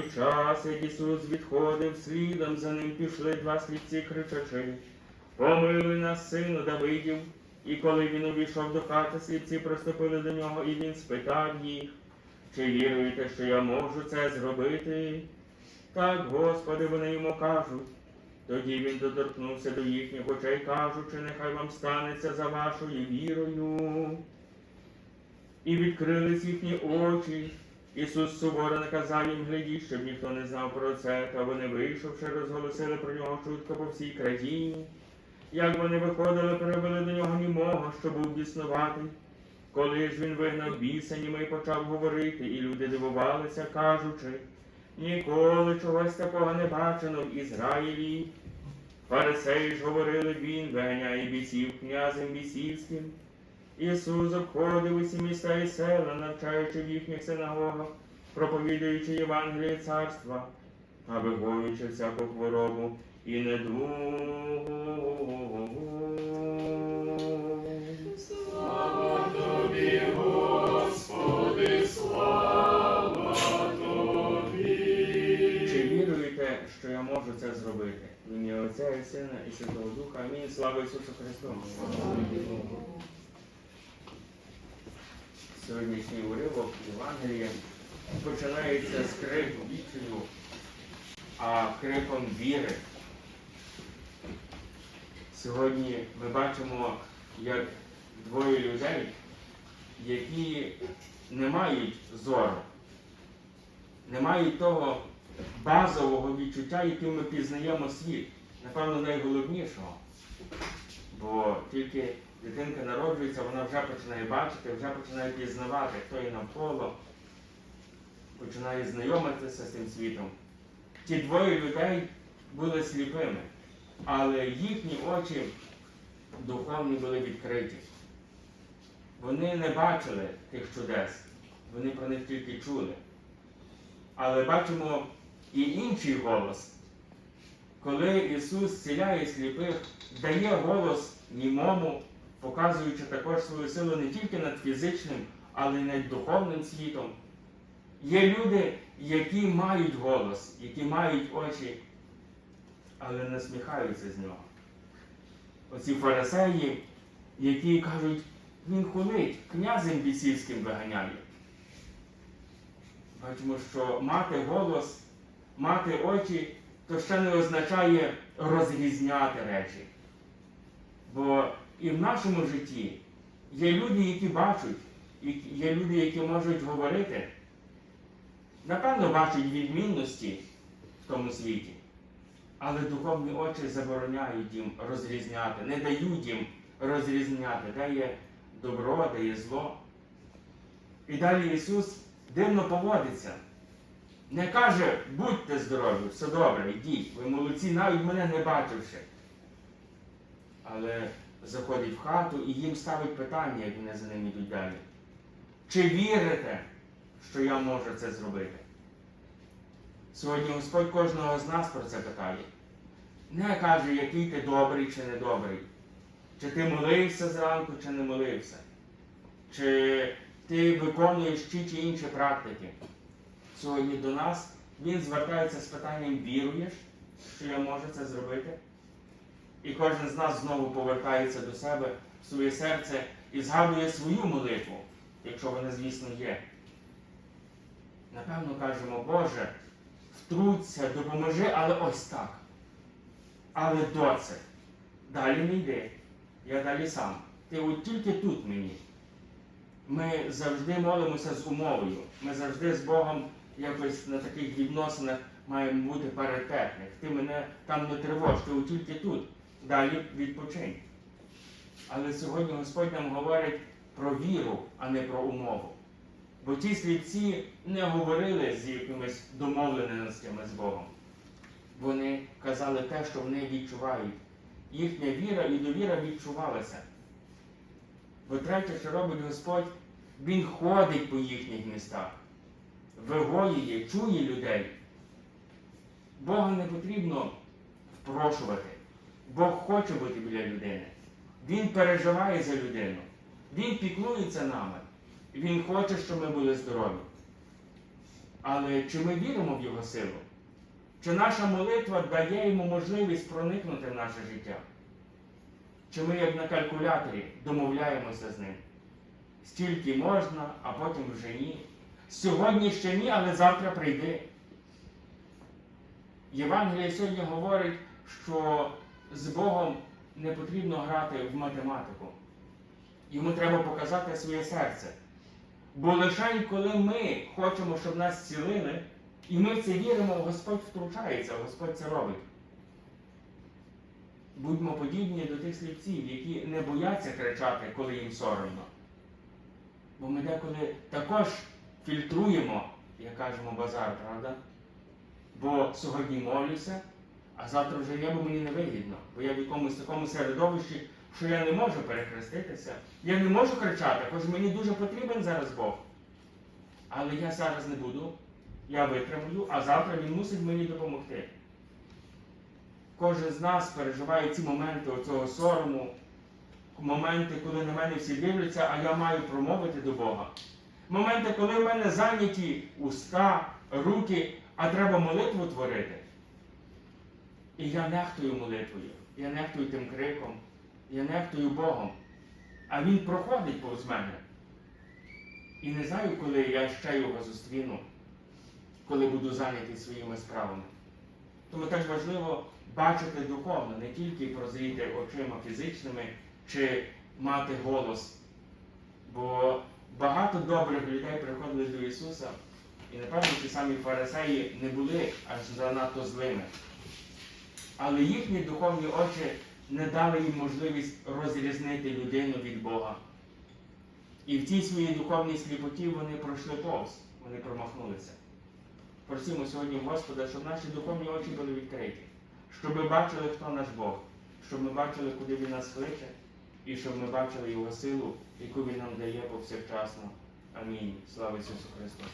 той час, як Ісус відходив, слідом за ним пішли два слідці кричачи. Помилуй нас, сину Давидів. І коли він увійшов до хати, слідці приступили до нього, і він спитав їх, чи віруєте, що я можу це зробити? Так, Господи, вони йому кажуть. Тоді він доторкнувся до їхніх очей, кажучи, нехай вам станеться за вашою вірою. І відкрились їхні очі. Ісус суворо наказав їм глядіть, щоб ніхто не знав про це, та вони, вийшовши, розголосили про нього чутко по всій країні. Як вони виходили, привели до нього німого, що був біснуватий. Коли ж він вигнав біса, німий почав говорити, і люди дивувалися, кажучи, ніколи чогось такого не бачено в Ізраїлі. Фарисеї ж говорили, він виганяє бісів князем бісівським. Ісус обходив усі міста і села, навчаючи в їхніх синагогах, проповідуючи Євангеліє царства, та вигонюючи всяку хворобу і недугу. Слава. Чи віруєте, що я можу це зробити? Ім'я Отця і Сина і Святого Духа. Амінь. Слава Ісусу Христу. Сьогоднішній уривок Євангелія починається з крику вічою, а криком віри. Сьогодні ми бачимо, як двоє людей, які не мають зору, не мають того базового відчуття, яким ми пізнаємо світ, напевно, найголовнішого. Бо тільки дитинка народжується, вона вже починає бачити, вже починає пізнавати, хто є навколо, починає знайомитися з тим світом. Ті двоє людей були сліпими, але їхні очі духовні були відкриті. Вони не бачили тих чудес, вони про них тільки чули. Але бачимо і інший голос. Коли Ісус зціляє сліпих, дає голос німому, показуючи також свою силу не тільки над фізичним, але й над духовним світом. Є люди, які мають голос, які мають очі, але не сміхаються з нього. Оці фарисеї, які кажуть, він хулить, князем бісівським виганяє. Бачимо, що мати голос, мати очі, то ще не означає розрізняти речі. Бо і в нашому житті є люди, які бачать, є люди, які можуть говорити, напевно, бачать відмінності в тому світі, але духовні очі забороняють їм розрізняти, не дають їм розрізняти, де є добро, де є зло. І далі Ісус дивно поводиться. Не каже, будьте здорові, все добре, йдіть, ви молодці, навіть мене не бачивши. Але заходить в хату і їм ставить питання, як вони за ним йдуть далі. Чи вірите, що я можу це зробити? Сьогодні Господь кожного з нас про це питає. Не каже, який ти добрий чи недобрий. Чи ти молився зранку, чи не молився. Чи ти виконуєш ті чи інші практики. Сьогодні до нас він звертається з питанням віруєш, що я можу це зробити? І кожен з нас знову повертається до себе в своє серце і згадує свою молитву, якщо вона, звісно, є. Напевно, кажемо, Боже, втруться, допоможи, але ось так. Але доце, далі не йди. Я далі сам. Ти от тільки тут мені. Ми завжди молимося з умовою. Ми завжди з Богом якось на таких відносинах маємо бути паритетних. Ти мене там не тривож, ти от тільки тут. Далі відпочинь. Але сьогодні Господь нам говорить про віру, а не про умову. Бо ті слідці не говорили з якимись домовленостями з Богом. Вони казали те, що вони відчувають. Їхня віра і довіра відчувалася. Бо третє, що робить Господь, Він ходить по їхніх містах, вигоює, чує людей. Бога не потрібно впрошувати. Бог хоче бути біля людини. Він переживає за людину. Він піклується нами. Він хоче, щоб ми були здорові. Але чи ми віримо в Його силу? Чи наша молитва дає йому можливість проникнути в наше життя? Чи ми, як на калькуляторі, домовляємося з ним? Стільки можна, а потім вже ні. Сьогодні ще ні, але завтра прийди. Євангеліє сьогодні говорить, що з Богом не потрібно грати в математику. Йому треба показати своє серце. Бо лише коли ми хочемо, щоб нас зцілили, і ми в це віримо, Господь втручається, Господь це робить. Будьмо подібні до тих сліпців, які не бояться кричати, коли їм соромно. Бо ми деколи також фільтруємо, як кажемо, базар, правда? Бо сьогодні молюся, а завтра вже є, бо мені не вигідно. Бо я в якомусь такому середовищі, що я не можу перехреститися. Я не можу кричати, хоч мені дуже потрібен зараз Бог. Але я зараз не буду, я витримую, а завтра він мусить мені допомогти. Кожен з нас переживає ці моменти оцього сорому, моменти, коли на мене всі дивляться, а я маю промовити до Бога. Моменти, коли в мене зайняті уста, руки, а треба молитву творити. І я нехтую молитвою, я нехтую тим криком, я нехтую Богом. А Він проходить повз мене. І не знаю, коли я ще його зустріну, коли буду зайнятий своїми справами. Тому теж важливо бачити духовно, не тільки прозріти очима фізичними чи мати голос. Бо багато добрих людей приходили до Ісуса, і напевно ті самі фарисеї не були аж занадто злими. Але їхні духовні очі не дали їм можливість розрізнити людину від Бога. І в цій своїй духовній сліпоті вони пройшли повз, вони промахнулися. Просимо сьогодні Господа, щоб наші духовні очі були відкриті, щоб ми бачили, хто наш Бог, щоб ми бачили, куди Він нас кличе, і щоб ми бачили Його силу, яку Він нам дає повсякчасно. Амінь. Слава Ісусу Христу!